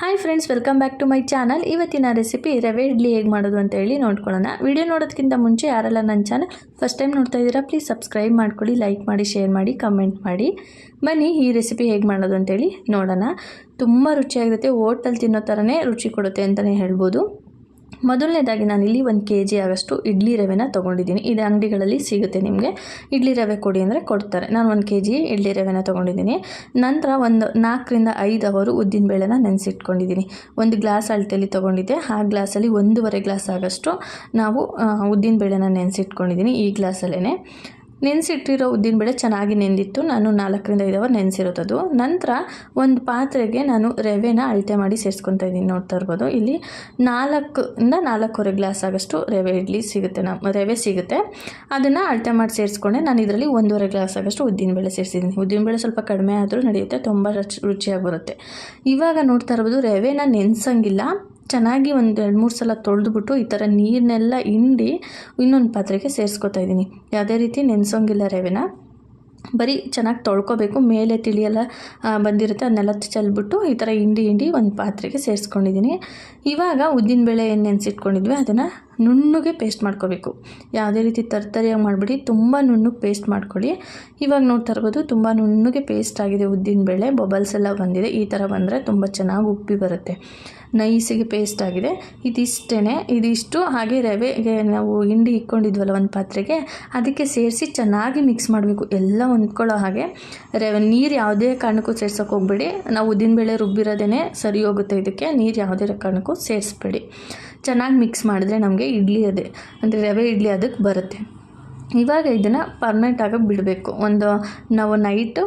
Hi friends welcome back to my channel ಇವತ್ತಿನ recipe ರವೆ ಇಡ್ಲಿ ಹೇಗೆ ಮಾಡೋದು ಅಂತ ಹೇಳಿ ನೋಡ್ಕೊಳ್ಳೋಣ. ವಿಡಿಯೋ ನೋಡೋದಕ್ಕಿಂತ ಮುಂಚೆ ಯಾರೆಲ್ಲ ನನ್ನ ಚಾನಲ್ ಫಸ್ಟ್ ಟೈಮ್ ನೋಡ್ತಾ ಇದ್ದೀರಾ ಪ್ಲೀಸ್ ಸಬ್ಸ್ಕ್ರೈಬ್ ಮಾಡ್ಕೊಳ್ಳಿ ಲೈಕ್ ಮಾಡಿ ಶೇರ್ ಮಾಡಿ ಕಮೆಂಟ್ ಮಾಡಿ. ಬನ್ನಿ, ಈ ರೆಸಿಪಿ ಹೇಗೆ ಮಾಡೋದು ಅಂತೇಳಿ ನೋಡೋಣ. ತುಂಬ ರುಚಿಯಾಗಿರುತ್ತೆ, ಹೋಟೆಲ್ ತಿನ್ನೋ ಥರನೇ ರುಚಿ ಕೊಡುತ್ತೆ ಅಂತಲೇ ಹೇಳ್ಬೋದು. ಮೊದಲನೇದಾಗಿ ನಾನಿಲ್ಲಿ ಒಂದು ಕೆ ಜಿ ಆಗಷ್ಟು ಇಡ್ಲಿ ರವೆನ ತೊಗೊಂಡಿದ್ದೀನಿ. ಇದು ಅಂಗಡಿಗಳಲ್ಲಿ ಸಿಗುತ್ತೆ ನಿಮಗೆ. ಇಡ್ಲಿ ರವೆ ಕೊಡಿ ಅಂದರೆ ಕೊಡ್ತಾರೆ. ನಾನು ಒಂದು ಕೆ ಜಿ ಇಡ್ಲಿ ರವೆನ ತೊಗೊಂಡಿದ್ದೀನಿ. ನಂತರ ಒಂದು ನಾಲ್ಕರಿಂದ ಐದು ಅವರು ಉದ್ದಿನ ಬೇಳೆನ ನೆನೆಸಿಟ್ಕೊಂಡಿದ್ದೀನಿ. ಒಂದು ಗ್ಲಾಸ್ ಅಳತೆಯಲ್ಲಿ ತೊಗೊಂಡಿದ್ದೆ. ಆ ಗ್ಲಾಸಲ್ಲಿ ಒಂದೂವರೆ ಗ್ಲಾಸ್ ಆಗಷ್ಟು ನಾವು ಉದ್ದಿನ ಬೇಳೆನ ನೆನೆಸಿಟ್ಕೊಂಡಿದ್ದೀನಿ ಈ ಗ್ಲಾಸಲ್ಲೇ ನೆನೆಸಿಟ್ಟಿರೋ ಉದ್ದಿನಬೇಳೆ ಚೆನ್ನಾಗಿ ನೆಂದಿತ್ತು. ನಾನು ನಾಲ್ಕರಿಂದ ಐದು ಅವರ್ ನೆನೆಸಿರೋದು ನಂತರ ಒಂದು ಪಾತ್ರೆಗೆ ನಾನು ರವೆನ ಅಳತೆ ಮಾಡಿ ಸೇರಿಸ್ಕೊತಾ ಇದ್ದೀನಿ. ನೋಡ್ತಾ ಇರ್ಬೋದು. ಇಲ್ಲಿ ನಾಲ್ಕಿಂದ ನಾಲ್ಕೂವರೆ ಗ್ಲಾಸ್ ಆಗಷ್ಟು ರವೆ ಇಡ್ಲಿ ಸಿಗುತ್ತೆ ನಮ್ಮ ರವೆ ಸಿಗುತ್ತೆ. ಅದನ್ನು ಅಳತೆ ಮಾಡಿ ಸೇರಿಸ್ಕೊಂಡೆ. ನಾನು ಇದರಲ್ಲಿ ಒಂದೂವರೆ ಗ್ಲಾಸ್ ಆಗಷ್ಟು ಉದ್ದಿನಬೇಳೆ ಸೇರಿಸಿದ್ದೀನಿ. ಉದ್ದಿನಬೇಳೆ ಸ್ವಲ್ಪ ಕಡಿಮೆ ಆದರೂ ನಡೆಯುತ್ತೆ. ತುಂಬ ರುಚಿ, ರುಚಿಯಾಗಿ ಬರುತ್ತೆ. ಇವಾಗ ನೋಡ್ತಾ ಇರ್ಬೋದು, ರವೆನ ನೆನೆಸಂಗಿಲ್ಲ. ಚೆನ್ನಾಗಿ ಒಂದು ಎರಡು ಮೂರು ಸಲ ತೊಳೆದ್ಬಿಟ್ಟು ಈ ಥರ ನೀರನ್ನೆಲ್ಲ ಹಿಂಡಿ ಇನ್ನೊಂದು ಪಾತ್ರೆಗೆ ಸೇರಿಸ್ಕೊತಾ ಇದ್ದೀನಿ. ಯಾವುದೇ ರೀತಿ ನೆನೆಸೋಂಗಿಲ್ಲ ರವೆನ. ಬರೀ ಚೆನ್ನಾಗಿ ತೊಳ್ಕೊಬೇಕು. ಮೇಲೆ ತಿಳಿಯೆಲ್ಲ ಬಂದಿರುತ್ತೆ ಅದನ್ನೆಲ್ಲ ಚೆಲ್ಬಿಟ್ಟು ಈ ಥರ ಹಿಂಡಿ ಹಿಂಡಿ ಒಂದು ಪಾತ್ರೆಗೆ ಸೇರಿಸ್ಕೊಂಡಿದ್ದೀನಿ. ಇವಾಗ ಉದ್ದಿನಬೇಳೆ ಏನು ನೆನೆಸಿಟ್ಕೊಂಡಿದ್ವಿ, ಅದನ್ನು ನುಣ್ಣಗೆ ಪೇಸ್ಟ್ ಮಾಡ್ಕೋಬೇಕು. ಯಾವುದೇ ರೀತಿ ತರ್ತರಿಯಾಗಿ ಮಾಡಿಬಿಡಿ, ತುಂಬ ನುಣ್ಣಗೆ ಪೇಸ್ಟ್ ಮಾಡ್ಕೊಳ್ಳಿ. ಇವಾಗ ನೋಡ್ತಾ ಇರ್ಬೋದು ತುಂಬ ನುಣ್ಣಗೆ ಪೇಸ್ಟ್ ಆಗಿದೆ ಉದ್ದಿನಬೇಳೆ ಬಬಲ್ಸ್ ಎಲ್ಲ ಬಂದಿದೆ. ಈ ಥರ ಬಂದರೆ ತುಂಬ ಚೆನ್ನಾಗಿ ಉಪ್ಪಿ ಬರುತ್ತೆ. ನೈಸಿಗೆ ಪೇಸ್ಟ್ ಆಗಿದೆ. ಇದಿಷ್ಟೇ ಇದಿಷ್ಟು ಹಾಗೆ ರವೆಗೆ ನಾವು ಹಿಂಡಿ ಇಕ್ಕೊಂಡಿದ್ವಲ್ಲ ಒಂದು ಪಾತ್ರೆಗೆ, ಅದಕ್ಕೆ ಸೇರಿಸಿ ಚೆನ್ನಾಗಿ ಮಿಕ್ಸ್ ಮಾಡಬೇಕು. ಎಲ್ಲ ಹೊಂದ್ಕೊಳ್ಳೋ ಹಾಗೆ. ರವೆ, ನೀರು ಯಾವುದೇ ಕಾರಣಕ್ಕೂ ಸೇರ್ಸೋಕೆ ಹೋಗ್ಬೇಡಿ. ನಾವು ಉದ್ದಿನಬೇಳೆ ರುಬ್ಬಿರೋದೇ ಸರಿ ಹೋಗುತ್ತೆ ಇದಕ್ಕೆ. ನೀರು ಯಾವುದೇ ಕಾರಣಕ್ಕೂ ಸೇರಿಸ್ಬೇಡಿ. ಚೆನ್ನಾಗಿ ಮಿಕ್ಸ್ ಮಾಡಿದ್ರೆ ನಮಗೆ ಇಡ್ಲಿ ಅದೇ. ಅಂದರೆ ರವೆ, ಇಡ್ಲಿ ಅದಕ್ಕೆ ಬರುತ್ತೆ. ಇವಾಗ ಇದನ್ನು ಪರ್ಮನೆಂಟ್ ಆಗಿ ಬಿಡಬೇಕು. ಒಂದು ನಾವು ನೈಟು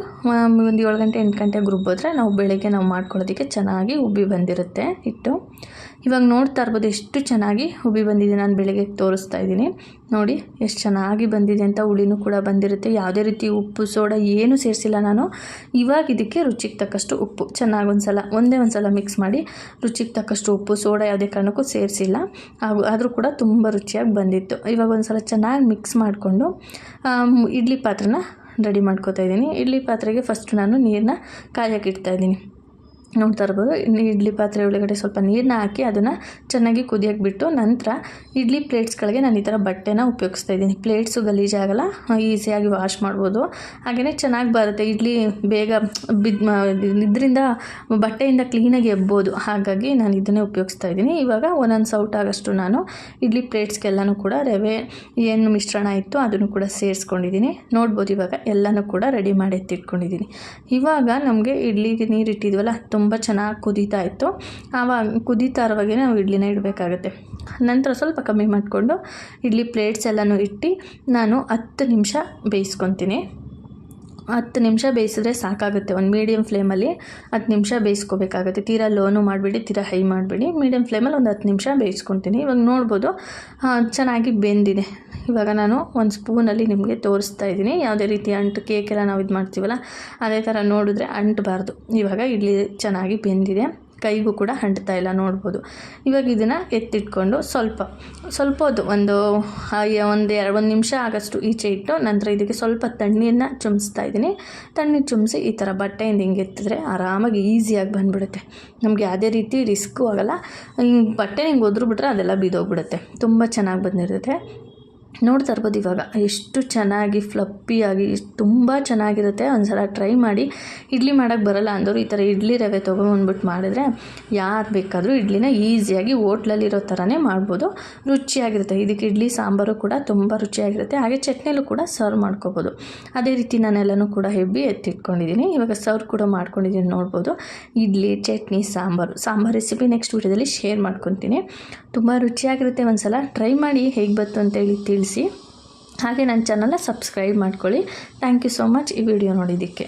ಒಂದು ಏಳು ಗಂಟೆ ಎಂಟು ಗಂಟೆಗೆ ರುಬ್ಬಿದ್ರೆ ನಾವು ಬೆಳಗ್ಗೆ ನಾವು ಮಾಡ್ಕೊಳ್ಳೋದಕ್ಕೆ ಚೆನ್ನಾಗಿ ಉಬ್ಬಿ ಬಂದಿರುತ್ತೆ ಹಿಟ್ಟು. ಇವಾಗ ನೋಡ್ತಾ ಇರ್ಬೋದು ಎಷ್ಟು ಚೆನ್ನಾಗಿ ಹುಬ್ಬಿ ಬಂದಿದೆ ನಾನು ಬೆಳಗ್ಗೆ ತೋರಿಸ್ತಾ ಇದ್ದೀನಿ. ನೋಡಿ, ಎಷ್ಟು ಚೆನ್ನಾಗಿ ಬಂದಿದೆ ಅಂತ ಹುಳಿನೂ ಕೂಡ ಬಂದಿರುತ್ತೆ. ಯಾವುದೇ ರೀತಿ ಉಪ್ಪು, ಸೋಡಾ ಏನೂ ಸೇರಿಸಿಲ್ಲ ನಾನು. ಇವಾಗ ಇದಕ್ಕೆ ರುಚಿಗೆ ತಕ್ಕಷ್ಟು ಉಪ್ಪು. ಚೆನ್ನಾಗಿ ಒಂದು ಸಲ ಒಂದೇ ಒಂದು ಸಲ ಮಿಕ್ಸ್ ಮಾಡಿ ರುಚಿಗೆ ತಕ್ಕಷ್ಟು ಉಪ್ಪು, ಸೋಡಾ ಯಾವುದೇ ಕಾರಣಕ್ಕೂ ಸೇರಿಸಿಲ್ಲ. ಹಾಗೂ ಆದರೂ ಕೂಡ ತುಂಬ ರುಚಿಯಾಗಿ ಬಂದಿತ್ತು. ಇವಾಗ ಒಂದು ಸಲ ಚೆನ್ನಾಗಿ ಮಿಕ್ಸ್ ಮಾಡಿಕೊಂಡು ಇಡ್ಲಿ ಪಾತ್ರನ ರೆಡಿ ಮಾಡ್ಕೋತಾ ಇದ್ದೀನಿ. ಇಡ್ಲಿ ಪಾತ್ರೆಗೆ ಫಸ್ಟ್ ನಾನು ನೀರನ್ನ ಕಾಯಕ್ಕೆ ಇಡ್ತಾಯಿದ್ದೀನಿ ನೋಡ್ತಾ ಇರ್ಬೋದು ಇಡ್ಲಿ ಪಾತ್ರೆ ಒಳಗಡೆ ಸ್ವಲ್ಪ ನೀರನ್ನ ಹಾಕಿ ಅದನ್ನು ಚೆನ್ನಾಗಿ ಕುದಿಯೋಕೆ ಬಿಟ್ಟು ನಂತರ ಇಡ್ಲಿ ಪ್ಲೇಟ್ಸ್ಗಳಿಗೆ ನಾನು ಈ ಥರ ಬಟ್ಟೆನ ಉಪಯೋಗಿಸ್ತಾ ಇದ್ದೀನಿ. ಪ್ಲೇಟ್ಸು ಗಲೀಜಾಗಲ್ಲ ಈಸಿಯಾಗಿ ವಾಶ್ ಮಾಡ್ಬೋದು. ಹಾಗೆಯೇ ಚೆನ್ನಾಗಿ ಬರುತ್ತೆ. ಇಡ್ಲಿ ಬೇಗ ಬಿದ್ದು ಇದರಿಂದ ಬಟ್ಟೆಯಿಂದ ಕ್ಲೀನಾಗಿ ಎಬ್ಬೋದು. ಹಾಗಾಗಿ ನಾನು ಇದನ್ನೇ ಉಪಯೋಗಿಸ್ತಾ ಇದ್ದೀನಿ. ಇವಾಗ ಒಂದೊಂದು ಸೌಟ್ ಆಗೋಷ್ಟು ನಾನು ಇಡ್ಲಿ ಪ್ಲೇಟ್ಸ್ಗೆಲ್ಲನೂ ಕೂಡ ರವೆ ಏನು ಮಿಶ್ರಣ ಇತ್ತು ಅದನ್ನು ಕೂಡ ಸೇರಿಸ್ಕೊಂಡಿದ್ದೀನಿ. ನೋಡ್ಬೋದು ಇವಾಗ ಎಲ್ಲನೂ ಕೂಡ ರೆಡಿ ಮಾಡಿ ಎತ್ತಿಟ್ಕೊಂಡಿದ್ದೀನಿ ಇವಾಗ ನಮಗೆ ಇಡ್ಲಿಗೆ ನೀರು ಇಟ್ಟಿದ್ವಲ್ಲ ತುಂಬ ಚೆನ್ನಾಗಿ ಕುದೀತಾ ಇತ್ತು. ಆವಾಗ ಕುದೀತಾ ಇರುವಾಗೆ ನಾವು ಇಡ್ಲಿನ ಇಡಬೇಕಾಗತ್ತೆ. ನಂತರ ಸ್ವಲ್ಪ ಕಮ್ಮಿ ಮಾಡಿಕೊಂಡು ಇಡ್ಲಿ ಪ್ಲೇಟ್ಸ್ ಎಲ್ಲನೂ ಇಟ್ಟು ನಾನು ಹತ್ತು ನಿಮಿಷ ಬೇಯಿಸ್ಕೊತೀನಿ. ಹತ್ತು ನಿಮಿಷ ಬೇಯಿಸಿದ್ರೆ ಸಾಕಾಗುತ್ತೆ. ಒಂದು ಮೀಡಿಯಮ್ ಫ್ಲೇಮಲ್ಲಿ ಹತ್ತು ನಿಮಿಷ ಬೇಯಿಸ್ಕೋಬೇಕಾಗುತ್ತೆ. ತೀರಾ ಲೋನು ಮಾಡಿಬಿಡಿ, ತೀರಾ ಹೈ ಮಾಡಿಬಿಡಿ. ಮೀಡಿಯಮ್ ಫ್ಲೇಮಲ್ಲಿ ಒಂದು ಹತ್ತು ನಿಮಿಷ ಬೇಯಿಸ್ಕೊತೀನಿ. ಇವಾಗ ನೋಡ್ಬೋದು ಚೆನ್ನಾಗಿ ಬೆಂದಿದೆ. ಇವಾಗ ನಾನು ಒಂದು ಸ್ಪೂನಲ್ಲಿ ನಿಮಗೆ ತೋರಿಸ್ತಾ ಇದ್ದೀನಿ. ಯಾವುದೇ ರೀತಿ ಅಂಟು ಕೇಕೆಲ್ಲ ನಾವು ಇದು ಮಾಡ್ತೀವಲ್ಲ, ಅದೇ ಥರ ನೋಡಿದ್ರೆ ಅಂಟಬಾರ್ದು. ಇವಾಗ ಇಡ್ಲಿ ಚೆನ್ನಾಗಿ ಬೆಂದಿದೆ. ಕೈಗೂ ಕೂಡ ಅಂಟ್ತಾ ಇಲ್ಲ, ನೋಡ್ಬೋದು. ಇವಾಗ ಇದನ್ನು ಎತ್ತಿಟ್ಕೊಂಡು ಸ್ವಲ್ಪ ಸ್ವಲ್ಪ ಹೊತ್ತು ಒಂದು ಒಂದು ಎರಡು, ಒಂದು ನಿಮಿಷ ಆಗಷ್ಟು ಈಚೆ ಇಟ್ಟು ನಂತರ ಇದಕ್ಕೆ ಸ್ವಲ್ಪ ತಣ್ಣೀರನ್ನ ಚುಮ್ಸ್ತಾ ಇದ್ದೀನಿ. ತಣ್ಣೀರು ಚುಮ್ಸಿ ಈ ಥರ ಬಟ್ಟೆಯಿಂದ ಹಿಂಗೆ ಎತ್ತಿದ್ರೆ ಆರಾಮಾಗಿ ಈಸಿಯಾಗಿ ಬಂದುಬಿಡುತ್ತೆ. ನಮಗೆ ಯಾವುದೇ ರೀತಿ ರಿಸ್ಕು ಆಗೋಲ್ಲ. ಹಿಂಗೆ ಬಟ್ಟೆ ಹಿಂಗೆ ಒದ್ರು ಬಿಟ್ರೆ ಅದೆಲ್ಲ ಬಿದ್ದೋಗ್ಬಿಡುತ್ತೆ ತುಂಬ ಚೆನ್ನಾಗಿ ಬಂದಿರುತ್ತೆ. ನೋಡ್ತಾ ಇರ್ಬೋದು ಇವಾಗ. ಎಷ್ಟು ಚೆನ್ನಾಗಿ ಫ್ಲಪ್ಪಿಯಾಗಿ ತುಂಬ ಚೆನ್ನಾಗಿರುತ್ತೆ. ಒಂದು ಸಲ ಟ್ರೈ ಮಾಡಿ. ಇಡ್ಲಿ ಮಾಡೋಕ್ಕೆ ಬರಲ್ಲ ಅಂದವರು ಈ ಥರ ಇಡ್ಲಿ ರವೆ ತೊಗೊಂಬಂದ್ಬಿಟ್ಟು ಮಾಡಿದ್ರೆ ಯಾರು ಬೇಕಾದರೂ ಇಡ್ಲಿನ ಈಸಿಯಾಗಿ ಹೋಟ್ಲಲ್ಲಿರೋ ಥರನೇ ಮಾಡ್ಬೋದು. ರುಚಿಯಾಗಿರುತ್ತೆ. ಇದಕ್ಕೆ ಇಡ್ಲಿ, ಸಾಂಬಾರು ಕೂಡ ತುಂಬ ರುಚಿಯಾಗಿರುತ್ತೆ. ಹಾಗೆ ಚಟ್ನಿಲೂ ಕೂಡ ಸರ್ವ್ ಮಾಡ್ಕೋಬೋದು. ಅದೇ ರೀತಿ ನಾನೆಲ್ಲನೂ ಕೂಡ ಹೆಬ್ಬಿ ಎತ್ತಿಟ್ಕೊಂಡಿದ್ದೀನಿ. ಇವಾಗ ಸರ್ವ್ ಕೂಡ ಮಾಡ್ಕೊಂಡಿದ್ದೀನಿ ನೋಡ್ಬೋದು. ಇಡ್ಲಿ, ಚಟ್ನಿ, ಸಾಂಬಾರು. ಸಾಂಬಾರು ರೆಸಿಪಿ ನೆಕ್ಸ್ಟ್ ವೀಡಿಯೋದಲ್ಲಿ ಶೇರ್ ಮಾಡ್ಕೊತೀನಿ. ತುಂಬ ರುಚಿಯಾಗಿರುತ್ತೆ. ಒಂದು ಸಲ ಟ್ರೈ ಮಾಡಿ ಹೇಗೆ ಬಂತು ಅಂತೇಳಿ ತಿಳಿಸಿ ಹಾಗೆ ನನ್ನ ಚಾನಲ್ನ ಸಬ್ಸ್ಕ್ರೈಬ್ ಮಾಡ್ಕೊಳ್ಳಿ. ಥ್ಯಾಂಕ್ ಯು ಸೋ ಮಚ್ ಈ ವಿಡಿಯೋ ನೋಡಿದ್ದಕ್ಕೆ.